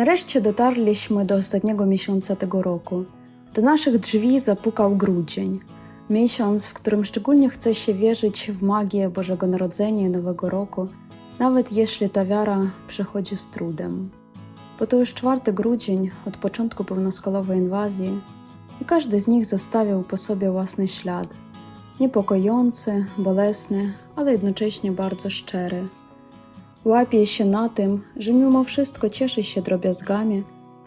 Nareszcie dotarliśmy do ostatniego miesiąca tego roku. Do naszych drzwi zapukał grudzień. Miesiąc, w którym szczególnie chce się wierzyć w magię Bożego Narodzenia i Nowego Roku, nawet jeśli ta wiara przychodzi z trudem. Bo to już czwarty grudzień od początku pełnoskalowej inwazji i każdy z nich zostawiał po sobie własny ślad. Niepokojący, bolesny, ale jednocześnie bardzo szczery. Łapie się na tym, że mimo wszystko cieszy się drobiazgami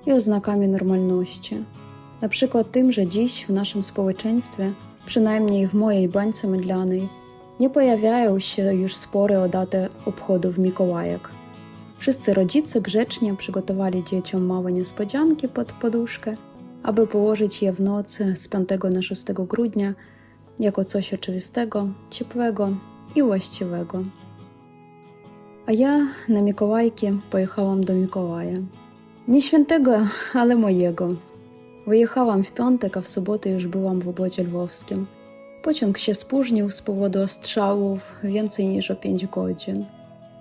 i oznakami normalności. Na przykład tym, że dziś w naszym społeczeństwie, przynajmniej w mojej bańce mydlanej, nie pojawiają się już spory o datę obchodów Mikołajek. Wszyscy rodzice grzecznie przygotowali dzieciom małe niespodzianki pod poduszkę, aby położyć je w nocy z 5 na 6 grudnia jako coś oczywistego, ciepłego i właściwego. A ja na Mikołajki pojechałam do Mikołaja. Nie świętego, ale mojego. Wyjechałam w piątek, a w sobotę już byłam w obozie lwowskim. Pociąg się spóźnił z powodu ostrzałów więcej niż o 5 godzin.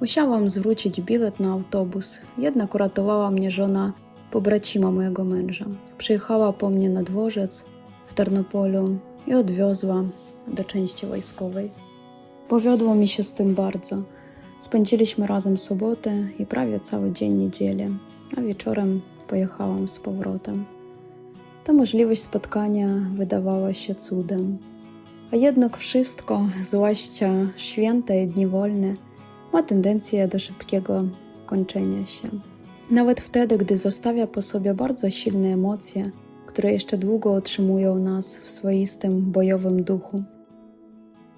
Musiałam zwrócić bilet na autobus, jednak uratowała mnie żona pobracima mojego męża. Przyjechała po mnie na dworzec w Tarnopolu i odwiozła do części wojskowej. Powiodło mi się z tym bardzo. Spędziliśmy razem sobotę i prawie cały dzień niedzielę, a wieczorem pojechałam z powrotem. Ta możliwość spotkania wydawała się cudem. A jednak wszystko, zwłaszcza święta i dni wolne, ma tendencję do szybkiego kończenia się. Nawet wtedy, gdy zostawia po sobie bardzo silne emocje, które jeszcze długo utrzymują nas w swoistym bojowym duchu.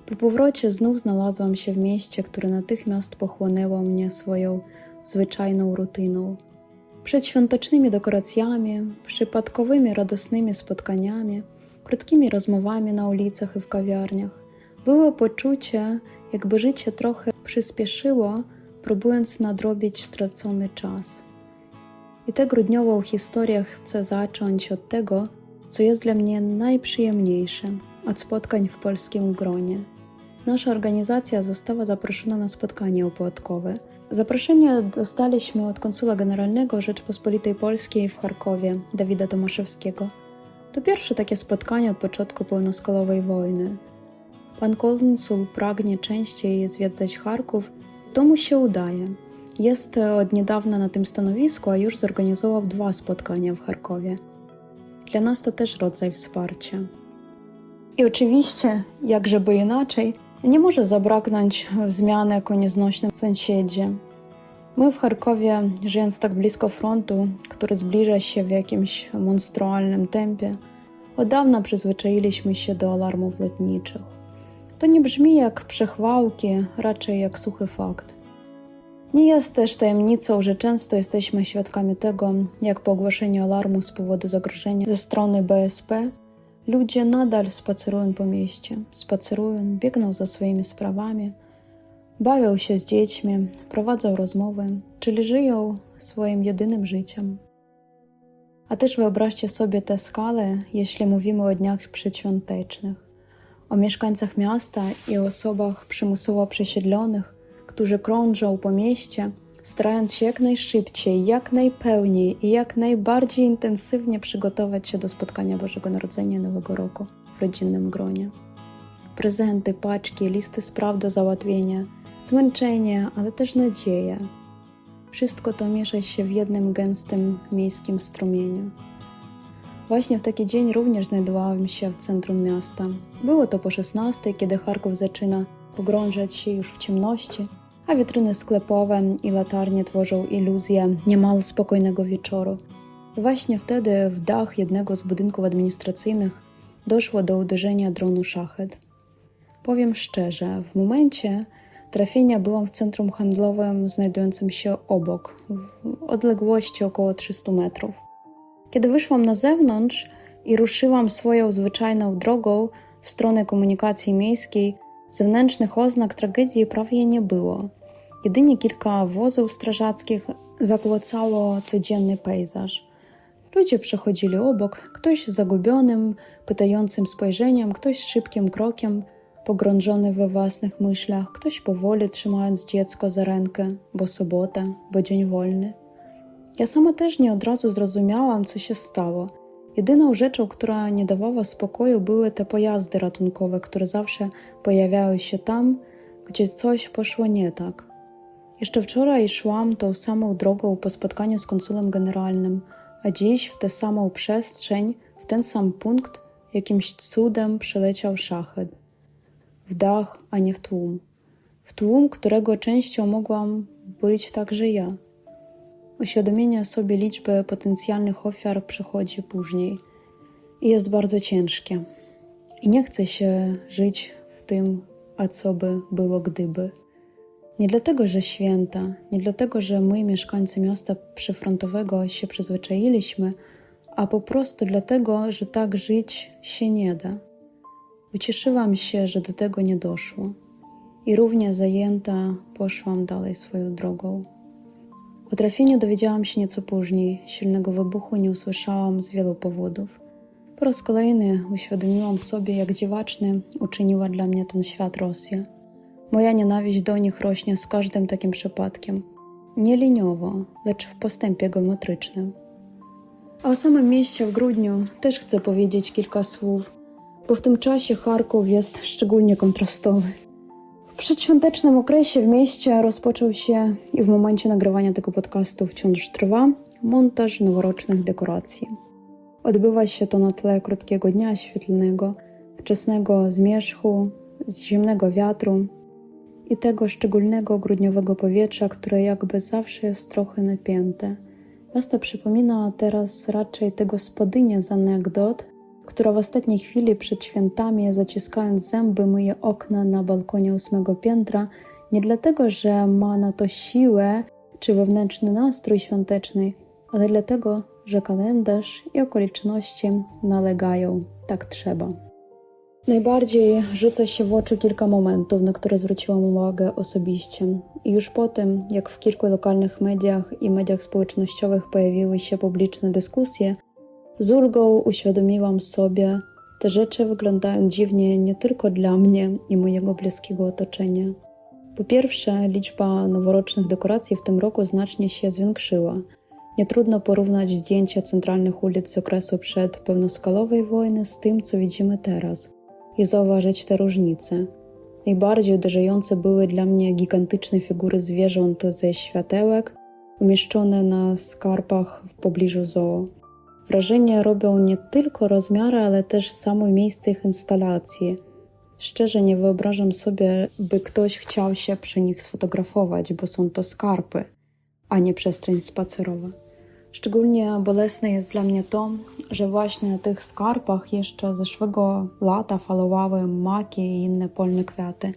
Po powrocie znów znalazłam się w mieście, które natychmiast pochłonęło mnie swoją zwyczajną rutyną. Przed świątecznymi dekoracjami, przypadkowymi radosnymi spotkaniami, krótkimi rozmowami na ulicach i w kawiarniach, było poczucie, jakby życie trochę przyspieszyło, próbując nadrobić stracony czas. I tę grudniową historię chcę zacząć od tego, co jest dla mnie najprzyjemniejsze od spotkań w polskim gronie. Nasza organizacja została zaproszona na spotkanie opłatkowe. Zaproszenie dostaliśmy od konsula generalnego Rzeczypospolitej Polskiej w Charkowie, Dawida Tomaszewskiego. To pierwsze takie spotkanie od początku pełnoskalowej wojny. Pan konsul pragnie częściej zwiedzać Charków i to mu się udaje. Jest od niedawna na tym stanowisku, a już zorganizował dwa spotkania w Charkowie. Dla nas to też rodzaj wsparcia. I oczywiście, jak żeby inaczej, nie może zabraknąć wzmianek o nieznośnym sąsiedzie. My w Charkowie, żyjąc tak blisko frontu, który zbliża się w jakimś monstrualnym tempie, od dawna przyzwyczailiśmy się do alarmów lotniczych. To nie brzmi jak przechwałki, raczej jak suchy fakt. Nie jest też tajemnicą, że często jesteśmy świadkami tego, jak po ogłoszeniu alarmu z powodu zagrożenia ze strony BSP ludzie nadal spacerują po mieście, spacerują, biegną za swoimi sprawami, bawią się z dziećmi, prowadzą rozmowy, czyli żyją swoim jedynym życiem. A też wyobraźcie sobie tę skalę, jeśli mówimy o dniach przedświątecznych, o mieszkańcach miasta i osobach przymusowo przesiedlonych, którzy krążą po mieście, starając się jak najszybciej, jak najpełniej i jak najbardziej intensywnie przygotować się do spotkania Bożego Narodzenia Nowego Roku w rodzinnym gronie. Prezenty, paczki, listy spraw do załatwienia, zmęczenie, ale też nadzieja. Wszystko to miesza się w jednym gęstym miejskim strumieniu. Właśnie w taki dzień również znajdowałem się w centrum miasta. Było to po 16, kiedy Charków zaczyna pogrążać się już w ciemności, a witryny sklepowe i latarnie tworzą iluzję niemal spokojnego wieczoru. Właśnie wtedy w dach jednego z budynków administracyjnych doszło do uderzenia dronu szachet. Powiem szczerze, w momencie trafienia byłam w centrum handlowym znajdującym się obok, w odległości około 300 metrów. Kiedy wyszłam na zewnątrz i ruszyłam swoją zwyczajną drogą w stronę komunikacji miejskiej, zewnętrznych oznak tragedii prawie nie było. Jedynie kilka wozów strażackich zakłocało codzienny pejzaż. Ludzie przechodzili obok, ktoś zagubionym, pytającym spojrzeniem, ktoś szybkim krokiem, pogrążony we własnych myślach, ktoś powoli trzymając dziecko za rękę, bo sobota, bo dzień wolny. Ja sama też nie od razu zrozumiałam, co się stało. Jedyną rzeczą, która nie dawała spokoju, były te pojazdy ratunkowe, które zawsze pojawiały się tam, gdzie coś poszło nie tak. Jeszcze wczoraj szłam tą samą drogą po spotkaniu z konsulem generalnym, a dziś w tę samą przestrzeń, w ten sam punkt, jakimś cudem przyleciał szachet. W dach, a nie w tłum. W tłum, którego częścią mogłam być także ja. Uświadomienie sobie liczby potencjalnych ofiar przychodzi później i jest bardzo ciężkie. I nie chce się żyć w tym, a co by było gdyby. Nie dlatego, że święta, nie dlatego, że my, mieszkańcy miasta przyfrontowego, się przyzwyczailiśmy, a po prostu dlatego, że tak żyć się nie da. Ucieszyłam się, że do tego nie doszło i równie zajęta poszłam dalej swoją drogą. O trafieniu dowiedziałam się nieco później. Silnego wybuchu nie usłyszałam z wielu powodów. Po raz kolejny uświadomiłam sobie, jak dziwaczny uczyniła dla mnie ten świat Rosja. Moja nienawiść do nich rośnie z każdym takim przypadkiem. Nie liniowo, lecz w postępie geometrycznym. A o samym mieście w grudniu też chcę powiedzieć kilka słów, bo w tym czasie Charków jest szczególnie kontrastowy. W przedświątecznym okresie w mieście rozpoczął się i w momencie nagrywania tego podcastu wciąż trwa montaż noworocznych dekoracji. Odbywa się to na tle krótkiego dnia świetlnego, wczesnego zmierzchu, zimnego wiatru i tego szczególnego grudniowego powietrza, które jakby zawsze jest trochę napięte. Miasto przypomina teraz raczej tę gospodynię z anegdot, która w ostatniej chwili przed świętami, zaciskając zęby, myje okna na balkonie ósmego piętra, nie dlatego, że ma na to siłę czy wewnętrzny nastrój świąteczny, ale dlatego, że kalendarz i okoliczności nalegają, tak trzeba. Najbardziej rzuca się w oczy kilka momentów, na które zwróciłam uwagę osobiście. I już po tym, jak w kilku lokalnych mediach i mediach społecznościowych pojawiły się publiczne dyskusje, z ulgą uświadomiłam sobie, te rzeczy wyglądają dziwnie nie tylko dla mnie i mojego bliskiego otoczenia. Po pierwsze, liczba noworocznych dekoracji w tym roku znacznie się zwiększyła. Nie trudno porównać zdjęcia centralnych ulic z okresu przed pełnoskalowej wojny z tym, co widzimy teraz i zauważyć te różnice. Najbardziej uderzające były dla mnie gigantyczne figury zwierząt ze światełek umieszczone na skarpach w pobliżu zoo. Wrażenie robią nie tylko rozmiary, ale też samo miejsce ich instalacji. Szczerze nie wyobrażam sobie, by ktoś chciał się przy nich sfotografować, bo są to skarpy, a nie przestrzeń spacerowa. Szczególnie bolesne jest dla mnie to, że właśnie na tych skarpach jeszcze zeszłego lata falowały maki i inne polne kwiaty.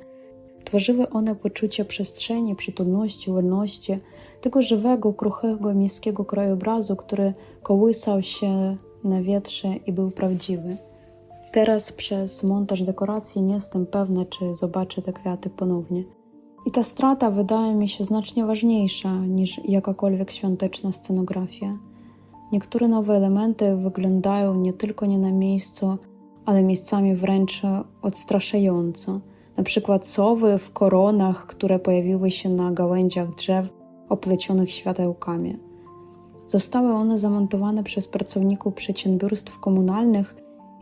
Tworzyły one poczucie przestrzeni, przytulności, wolności, tego żywego, kruchego miejskiego krajobrazu, który kołysał się na wietrze i był prawdziwy. Teraz przez montaż dekoracji nie jestem pewna, czy zobaczę te kwiaty ponownie. I ta strata wydaje mi się znacznie ważniejsza niż jakakolwiek świąteczna scenografia. Niektóre nowe elementy wyglądają nie tylko nie na miejscu, ale miejscami wręcz odstraszająco. Na przykład sowy w koronach, które pojawiły się na gałęziach drzew oplecionych światełkami. Zostały one zamontowane przez pracowników przedsiębiorstw komunalnych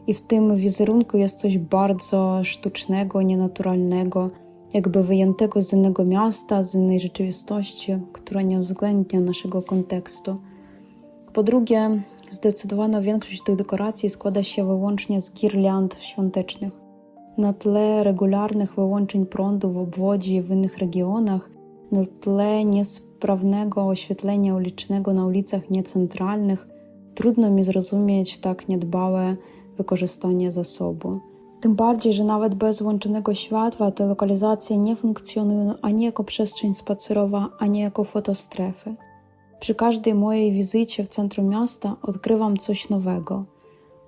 i w tym wizerunku jest coś bardzo sztucznego, nienaturalnego, jakby wyjętego z innego miasta, z innej rzeczywistości, która nie uwzględnia naszego kontekstu. Po drugie, zdecydowana większość tych dekoracji składa się wyłącznie z girliand świątecznych. Na tle regularnych wyłączeń prądu w obwodzie i w innych regionach, na tle niesprawnego oświetlenia ulicznego na ulicach niecentralnych, trudno mi zrozumieć tak niedbałe wykorzystanie zasobu. Tym bardziej, że nawet bez włączonego światła te lokalizacje nie funkcjonują ani jako przestrzeń spacerowa, ani jako fotostrefy. Przy każdej mojej wizycie w centrum miasta odkrywam coś nowego,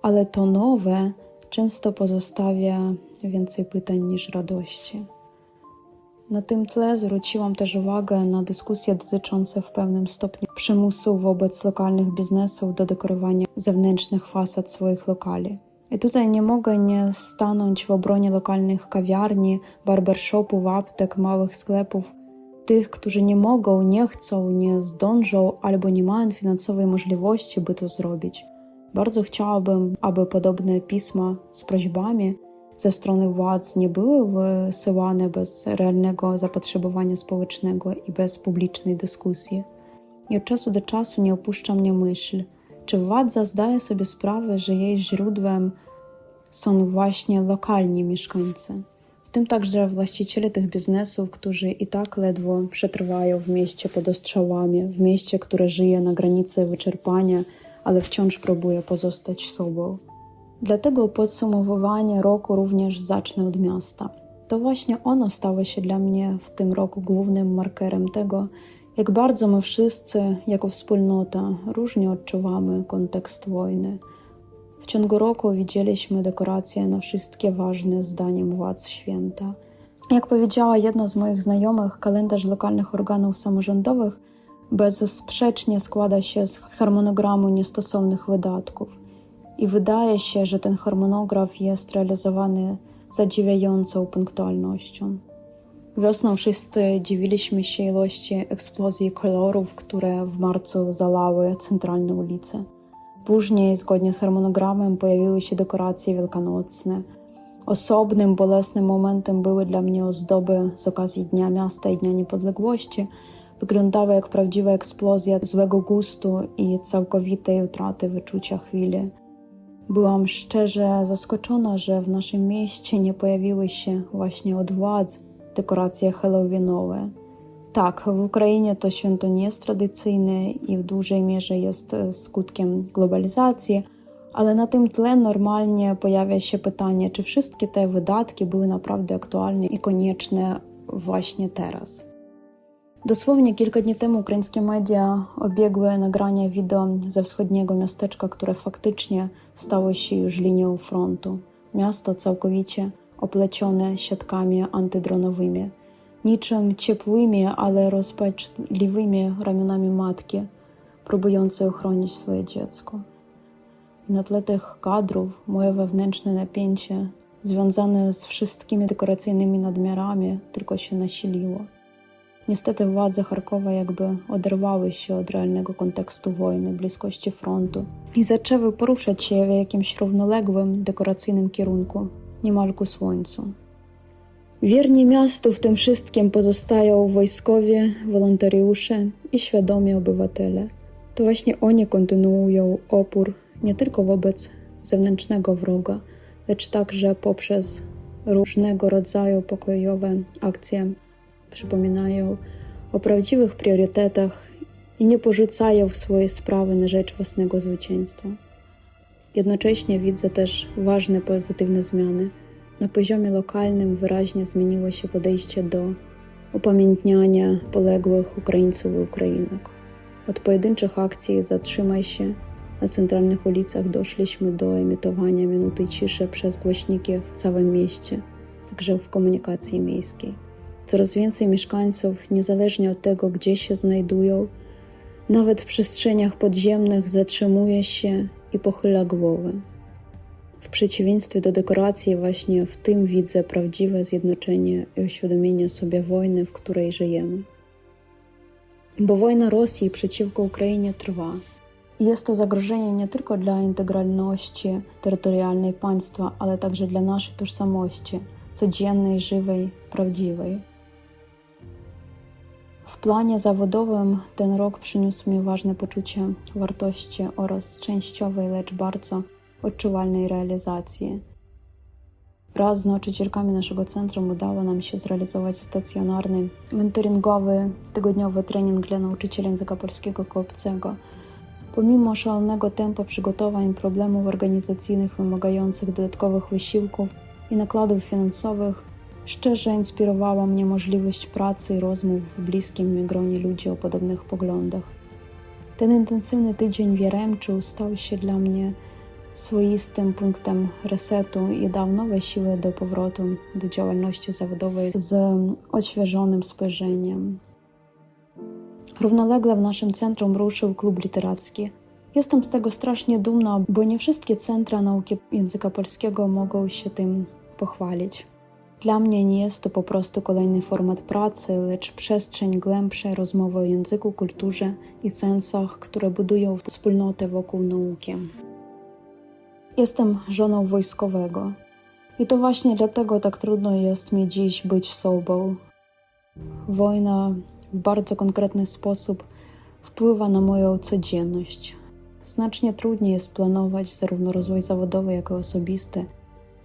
ale to nowe często pozostawia więcej pytań niż radości. Na tym tle zwróciłam też uwagę na dyskusje dotyczące w pewnym stopniu przymusu wobec lokalnych biznesów do dekorowania zewnętrznych fasad swoich lokali. I tutaj nie mogę nie stanąć w obronie lokalnych kawiarni, barbershopów, aptek, małych sklepów, tych, którzy nie mogą, nie chcą, nie zdążą albo nie mają finansowej możliwości, by to zrobić. Bardzo chciałabym, aby podobne pisma z prośbami ze strony władz nie były wysyłane bez realnego zapotrzebowania społecznego i bez publicznej dyskusji. I od czasu do czasu nie opuszcza mnie myśl, czy władza zdaje sobie sprawę, że jej źródłem są właśnie lokalni mieszkańcy, w tym także właściciele tych biznesów, którzy i tak ledwo przetrwają w mieście pod ostrzałami, w mieście, które żyje na granicy wyczerpania, ale wciąż próbuje pozostać sobą. Dlatego podsumowywanie roku również zacznę od miasta. To właśnie ono stało się dla mnie w tym roku głównym markerem tego, jak bardzo my wszyscy, jako wspólnota, różnie odczuwamy kontekst wojny. W ciągu roku widzieliśmy dekoracje na wszystkie ważne zdaniem władz święta. Jak powiedziała jedna z moich znajomych, kalendarz lokalnych organów samorządowych bezsprzecznie składa się z harmonogramu niestosownych wydatków. I wydaje się, że ten harmonograf jest realizowany zadziwiającą punktualnością. Wiosną wszyscy dziwiliśmy się ilości eksplozji kolorów, które w marcu zalały centralne ulice. Później, zgodnie z harmonogramem, pojawiły się dekoracje wielkanocne. Osobnym, bolesnym momentem były dla mnie ozdoby z okazji Dnia Miasta i Dnia Niepodległości. Wyglądały jak prawdziwa eksplozja złego gustu i całkowitej utraty wyczucia chwili. Byłam szczerze zaskoczona, że w naszym mieście nie pojawiły się właśnie od władz dekoracje halloweenowe. Tak, w Ukrainie to święto nie jest tradycyjne i w dużej mierze jest skutkiem globalizacji, ale na tym tle normalnie pojawia się pytanie, czy wszystkie te wydatki były naprawdę aktualne i konieczne właśnie teraz. Dosłownie kilka dni temu ukraińskie media obiegły nagrania wideo ze wschodniego miasteczka, które faktycznie stało się już linią frontu. Miasto całkowicie oplecione siatkami antydronowymi, niczym ciepłymi, ale rozpaczliwymi ramionami matki, próbującej ochronić swoje dziecko. I na tle tych kadrów moje wewnętrzne napięcie, związane z wszystkimi dekoracyjnymi nadmiarami, tylko się nasiliło. Niestety władze Charkowa jakby oderwały się od realnego kontekstu wojny, bliskości frontu i zaczęły poruszać się w jakimś równoległym, dekoracyjnym kierunku, niemal ku słońcu. Wierni miastu w tym wszystkim pozostają wojskowie, wolontariusze i świadomi obywatele. To właśnie oni kontynuują opór nie tylko wobec zewnętrznego wroga, lecz także poprzez różnego rodzaju pokojowe akcje przypominają o prawdziwych priorytetach i nie porzucają w swoje sprawy na rzecz własnego zwycięstwa. Jednocześnie widzę też ważne pozytywne zmiany. Na poziomie lokalnym wyraźnie zmieniło się podejście do upamiętniania poległych Ukraińców i Ukrainek. Od pojedynczych akcji Zatrzymaj się na centralnych ulicach doszliśmy do emitowania minuty ciszy przez głośniki w całym mieście, także w komunikacji miejskiej. Coraz więcej mieszkańców, niezależnie od tego, gdzie się znajdują, nawet w przestrzeniach podziemnych, zatrzymuje się i pochyla głowę. W przeciwieństwie do dekoracji, właśnie w tym widzę prawdziwe zjednoczenie i uświadomienie sobie wojny, w której żyjemy. Bo wojna Rosji przeciwko Ukrainie trwa. Jest to zagrożenie nie tylko dla integralności terytorialnej państwa, ale także dla naszej tożsamości, codziennej, żywej, prawdziwej. W planie zawodowym ten rok przyniósł mi ważne poczucie wartości oraz częściowej, lecz bardzo odczuwalnej realizacji. Wraz z nauczycielkami naszego centrum udało nam się zrealizować stacjonarny, mentoringowy, tygodniowy trening dla nauczycieli języka polskiego koopcego. Pomimo szalonego tempa przygotowań, problemów organizacyjnych wymagających dodatkowych wysiłków i nakładów finansowych, Szczerze inspirowała mnie możliwość pracy i rozmów w bliskim mi gronie ludzi o podobnych poglądach. Ten intensywny tydzień w Jaremczu stał się dla mnie swoistym punktem resetu i dał nowe siły do powrotu do działalności zawodowej z odświeżonym spojrzeniem. Równolegle w naszym centrum ruszył klub literacki. Jestem z tego strasznie dumna, bo nie wszystkie centra nauki języka polskiego mogą się tym pochwalić. Dla mnie nie jest to po prostu kolejny format pracy, lecz przestrzeń głębszej rozmowy o języku, kulturze i sensach, które budują wspólnotę wokół nauki. Jestem żoną wojskowego i to właśnie dlatego tak trudno jest mi dziś być sobą. Wojna w bardzo konkretny sposób wpływa na moją codzienność. Znacznie trudniej jest planować zarówno rozwój zawodowy, jak i osobisty.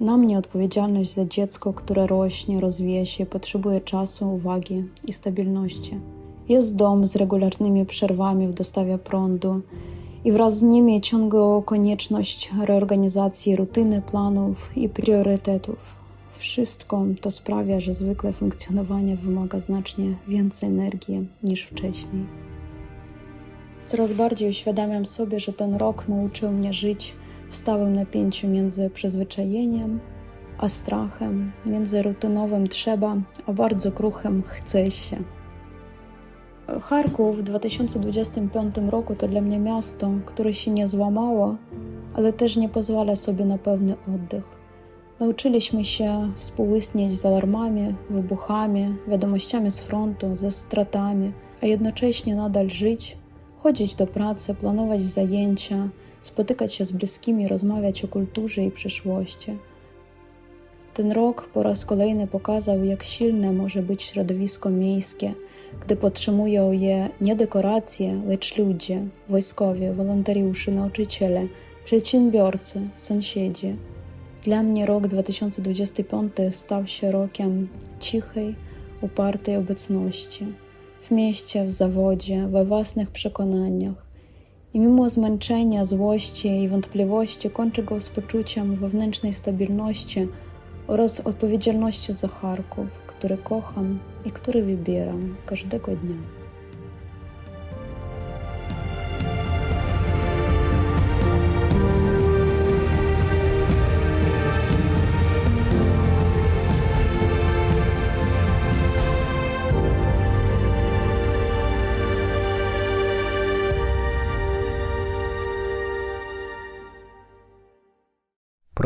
Na mnie odpowiedzialność za dziecko, które rośnie, rozwija się, potrzebuje czasu, uwagi i stabilności. Jest dom z regularnymi przerwami w dostawie prądu i wraz z nimi ciągła konieczność reorganizacji rutyny, planów i priorytetów. Wszystko to sprawia, że zwykle funkcjonowanie wymaga znacznie więcej energii niż wcześniej. Coraz bardziej uświadamiam sobie, że ten rok nauczył mnie żyć w stałym napięciu między przyzwyczajeniem a strachem, między rutynowym trzeba, a bardzo kruchym chce się. Charków w 2025 roku to dla mnie miasto, które się nie złamało, ale też nie pozwala sobie na pewny oddech. Nauczyliśmy się współistnieć z alarmami, wybuchami, wiadomościami z frontu, ze stratami, a jednocześnie nadal żyć, chodzić do pracy, planować zajęcia, spotykać się z bliskimi, rozmawiać o kulturze i przyszłości. Ten rok po raz kolejny pokazał, jak silne może być środowisko miejskie, gdy podtrzymują je nie dekoracje, lecz ludzie, wojskowie, wolontariusze, nauczyciele, przedsiębiorcy, sąsiedzi. Dla mnie rok 2025 stał się rokiem cichej, upartej obecności w mieście, w zawodzie, we własnych przekonaniach. I mimo zmęczenia, złości i wątpliwości kończę go z poczuciem wewnętrznej stabilności oraz odpowiedzialności za Charków, który kocham i który wybieram każdego dnia.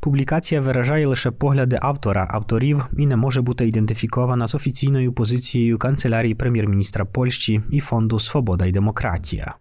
Публікація виражає лише погляди автора, авторів і не може бути ідентифікована з офіційною позицією канцелярії прем'єр-міністра Польщі і фонду Свобода і демократія.